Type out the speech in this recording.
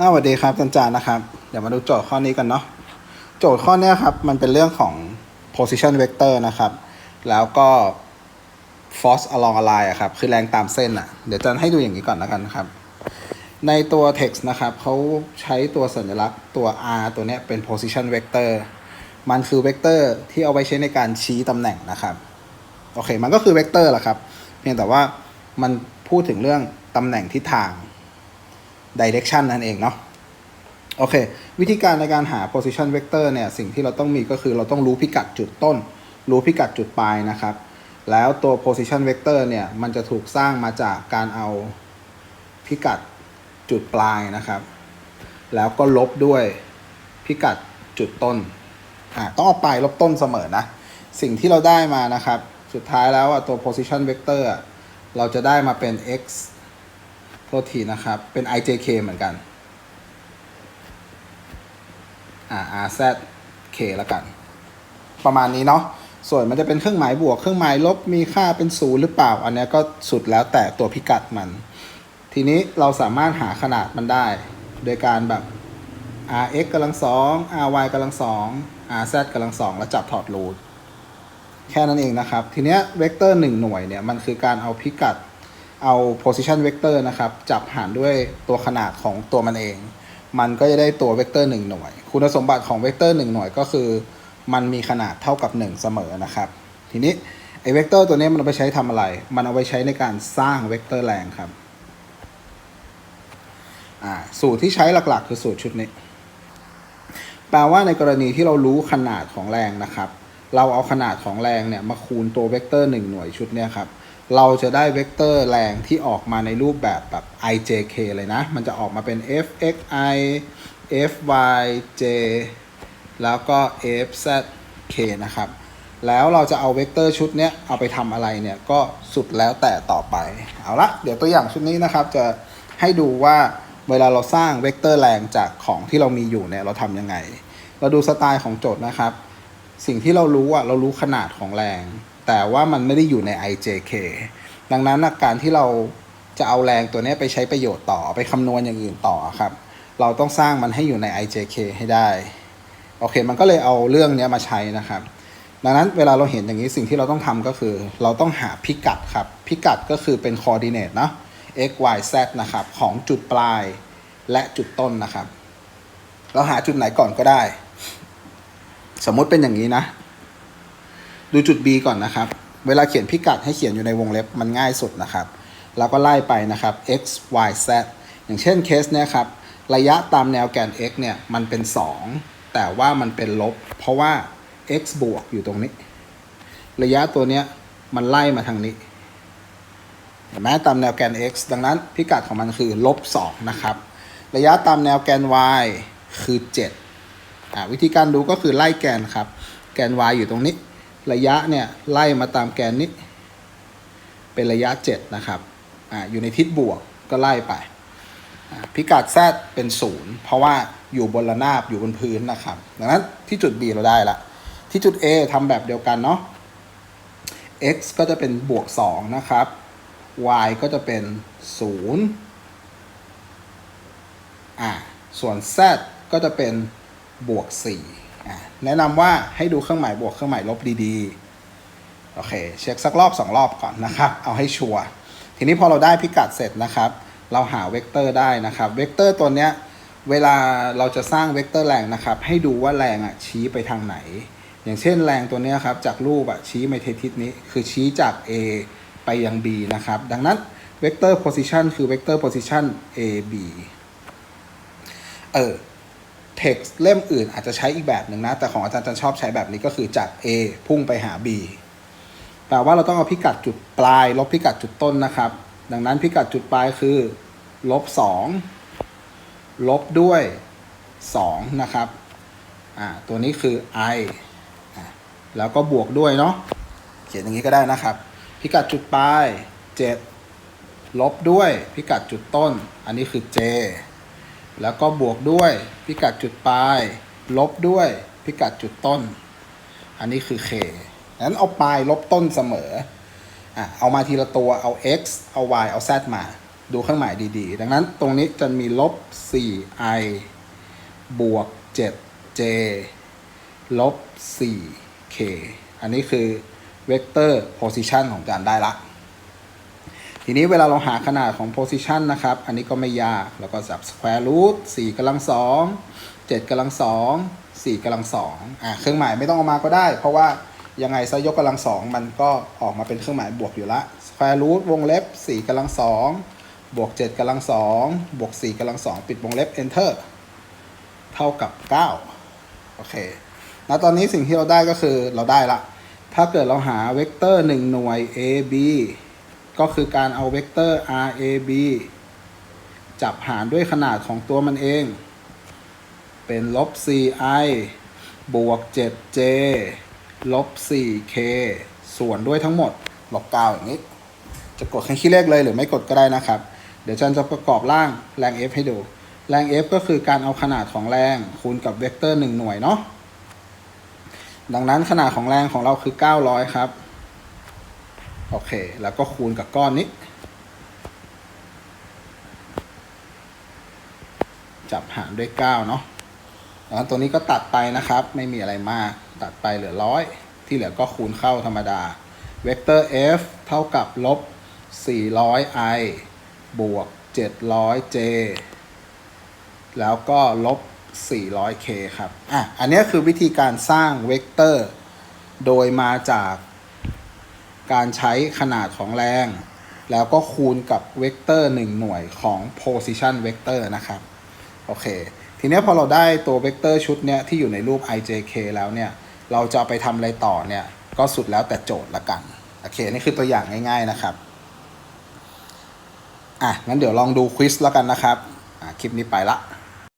อ่าสวัสดีครับอาจารย์นะครับ เดี๋ยวมาดูโจทย์ข้อนี้กันเนาะโจทย์ข้อนี้ครับ มันเป็นเรื่องของ position vector นะครับ แล้วก็ force along a line อะครับ คือแรงตามเส้นอะเดี๋ยวอาจะให้ดูอย่างนี้ก่อนแล้วกันนะครับ ในตัว text นะครับเขาใช้ตัวสัญลักษณ์ตัว r ตัวเนี้ยเป็น position vector มันคือเวกเตอร์ที่เอาไว้ใช้ในการชี้ตำแหน่งนะครับ โอเค มันก็คือเวกเตอร์แหละครับ เพียงแต่ว่ามันพูดถึงเรื่องตำแหน่งทิศทาง direction นั่นเองเนาะโอเค วิธีการในการหา position vector เนี่ย สิ่งที่เราต้องมีก็คือเราต้องรู้พิกัดจุดต้น รู้พิกัดจุดปลายนะครับ แล้วตัว position vector เนี่ย มันจะถูกสร้างมาจากการเอาพิกัดจุดปลายนะครับ แล้วก็ลบด้วยพิกัดจุดต้นอ่าต้องเอาปลายลบต้นเสมอนะ สิ่งที่เราได้มานะครับ สุดท้ายแล้วอะตัว position vector อะเราจะได้มาเป็น x ทษทีนะครับ เป็น ijk เหมือนกันอ่า rz k แล้วกัน ประมาณนี้เนาะส่วนมันจะเป็นเครื่องหมายบวกเครื่องหมายลบมีค่าเป็นศูนย์หรือเปล่า อันเนี้ยก็สุดแล้วแต่ตัวพิกัดมัน ทีนี้เราสามารถหาขนาดมันได้ โดยการแบบ rx กำลังสอง ry กำลังสอง rz กำลังสองแล้วจับถอดรูทแค่นั้นเองนะครับ ทีเนี้ยเวกเตอร์1หน่วยเนี่ยมันคือการเอาพิกัด เอา position vector นะครับ จับหารด้วยตัวขนาดของตัวมันเอง มันก็จะได้ตัวเวกเตอร์1หน่วย คุณสมบัติของเวกเตอร์1หน่วยก็คือ มันมีขนาดเท่ากับ 1 เสมอนะครับ ทีนี้ไอ้เวกเตอร์ตัวนี้มันเอาไปใช้ทำอะไร มันเอาไปใช้ในการสร้างเวกเตอร์แรงครับสูตรที่ใช้หลักๆ คือสูตรชุดนี้ แปลว่าในกรณีที่เรารู้ขนาดของแรงนะครับ เราเอาขนาดของแรงเนี่ยมาคูณตัวเวกเตอร์1หน่วยชุดเนี่ยครับ เราจะได้เวกเตอร์แรงที่ออกมาในรูปแบบแบบ ijk เลยนะ มันจะออกมาเป็น fxi fyj แล้วก็ fzk นะครับ แล้วเราจะเอาเวกเตอร์ชุดนี้เอาไปทำอะไรเนี่ย ก็สุดแล้วแต่ต่อไป เอาละ เดี๋ยวตัวอย่างชุดนี้นะครับ จะให้ดูว่าเวลาเราสร้างเวกเตอร์แรงจากของที่เรามีอยู่เนี่ย เราทำยังไง เราดูสไตล์ของโจทย์นะครับ สิ่งที่เรารู้อะเรารู้ขนาดของแรง แต่ว่ามันไม่ได้อยู่ใน ijk ดังนั้นการที่เราจะเอาแรงตัวนี้ไปใช้ประโยชน์ต่อไปคำนวณอย่างอื่นต่อครับ เราต้องสร้างมันให้อยู่ใน ijk ให้ได้ โอเค มันก็เลยเอาเรื่องนี้มาใช้นะครับ ดังนั้นเวลาเราเห็นอย่างนี้สิ่งที่เราต้องทำก็คือ เราต้องหาพิกัดครับ พิกัดก็คือเป็น coordinate เนาะ x y z นะครับ ของจุดปลายและจุดต้นนะครับ เราหาจุดไหนก่อนก็ได้ สมมติเป็นอย่างนี้นะ ดูจุด B ก่อนนะครับ เวลาเขียนพิกัดให้เขียนอยู่ในวงเล็บมันง่ายสุดนะครับแล้วก็ไล่ไปนะครับ x y z อย่างเช่นเคสเนี้ยครับ ระยะตามแนวแกน x เนี่ย มันเป็น 2 แต่ว่ามันเป็นลบ เพราะว่า x บวกอยู่ตรงนี้ ระยะตัวเนี้ยมันไล่มาทางนี้เห็นไหมตามแนวแกน x ดังนั้นพิกัดของมันคือลบ2นะครับ ระยะตามแนวแกน y คือ7อ่าวิธีการดูก็คือไล่แกนครับ แกน y อยู่ตรงนี้ ระยะเนี่ยไล่มาตามแกนนี้ เป็นระยะ 7 นะครับอ่าอยู่ในทิศบวกก็ไล่ไป พิกัด z เป็น0เพราะว่าอยู่บนระนาบอยู่บนพื้นนะครับ ดังนั้นที่จุด b เราได้ละ ที่จุด a ทำแบบเดียวกันเนาะ x ก็จะเป็นบวก 2 นะครับ y ก็จะเป็น 0 อ่า ส่วน z ก็จะเป็นบวก4อ่ แนะนำว่าให้ดูเครื่องหมายบวกเครื่องหมายลบดีๆ โอเค เช็คสักรอบ 2 รอบก่อนนะครับ เอาให้ชัวร์ ทีนี้พอเราได้พิกัดเสร็จนะครับ เราหาเวกเตอร์ได้นะครับ เวกเตอร์ตัวเนี้ย เวลาเราจะสร้างเวกเตอร์แรงนะครับ ให้ดูว่าแรงอะชี้ไปทางไหน อย่างเช่นแรงตัวเนี้ยครับ จากรูปอะชี้ไปทิศนี้ คือชี้จาก A ไปยัง B นะครับ ดังนั้นเวกเตอร์ position คือเวกเตอร์ position A B เออ text เล่มอื่นอาจจะใช้อีกแบบหนึ่งนะ แต่ของอาจารย์จะชอบใช้แบบนี้ก็คือจาก A พุ่งไปหา B แปลว่าเราต้องเอาพิกัดจุดปลาย ลบพิกัดจุดต้นนะครับ ดังนั้นพิกัดจุดปลายคือลบสองลบด้วยสองนะครับอ่าตัวนี้คือ i อแล้วก็บวกด้วยเนาะเขียนอย่างนี้ก็ได้นะครับ พิกัดจุดปลาย 7 ลบด้วยพิกัดจุดต้น อันนี้คือ j แล้วก็บวกด้วยพิกัดจุดปลาย ลบด้วยพิกัดจุดต้น อันนี้คือ k นั้นเอาปลายลบต้นเสมออะเอามาทีละตัวเอา x เอา y เอา z มา ดูเครื่องหมายดีๆ ดังนั้นตรงนี้จะมีลบ 4i บวก 7j ลบ 4k อันนี้คือเวกเตอร์ position ของการได้ละ ทีนี้เวลาเราหาขนาดของ position นะครับ อันนี้ก็ไม่ยากเราก็จับ square root 4กำลัง2 7กำลัง2 4กำลัง2อ่าเครื่องหมายไม่ต้องเอามาก็ได้ เพราะว่ายังไงซะยกกำลัง2มันก็ออกมาเป็นเครื่องหมายบวกอยู่ละ square root วงเล็บ4กำลัง2บวก7กำลัง2บวก4กำลัง2ปิดวงเล็บ enter เท่ากับ 9 โอเคแล้วตอนนี้สิ่งที่เราได้ก็คือเราได้ละ ถ้าเกิดเราหาเวกเตอร์ 1 หน่วย a b ก็คือการเอาเวกเตอร์ r a b จับหารด้วยขนาดของตัวมันเอง เป็นลบ 4i บวก 7j ลบ 4k ส่วนด้วยทั้งหมด ลบ9อย่างนี้ จะกดแค่ขี้เลขเลยหรือไม่กดก็ได้นะครับ เดี๋ยวจันจะประกอบร่างแรง F ให้ดู แรง F ก็คือการเอาขนาดของแรงคูณกับเวกเตอร์ 1 หน่วยเนาะ ดังนั้นขนาดของแรงของเราคือ 900 ครับ โอเค แล้วก็คูณกับก้อนนี้ จับหารด้วย 9 เนาะดังนั้นตัวนี้ก็ตัดไปนะครับ ไม่มีอะไรมาก ตัดไปเหลือร้อย ที่เหลือก็คูณเข้าธรรมดา เวกเตอร์ f เท่ากับลบ 400i บวก 700j แล้วก็ลบ 400k ครับ อะ อันนี้คือวิธีการสร้างเวกเตอร์ โดยมาจาก การใช้ขนาดของแรง แล้วก็คูณกับเวกเตอร์ 1 หน่วยของ position vector นะครับ โอเค ทีนี้พอเราได้ตัวเวกเตอร์ชุดเนี้ยที่อยู่ในรูป ijk แล้วเนี่ย เราจะไปทำอะไรต่อเนี่ย ก็สุดแล้วแต่โจทย์ละกัน โอเค นี่คือตัวอย่างง่าย ๆนะครับ อะ งั้นเดี๋ยวลองดูควิสแล้วกันนะครับ อะ คลิปนี้ไปละ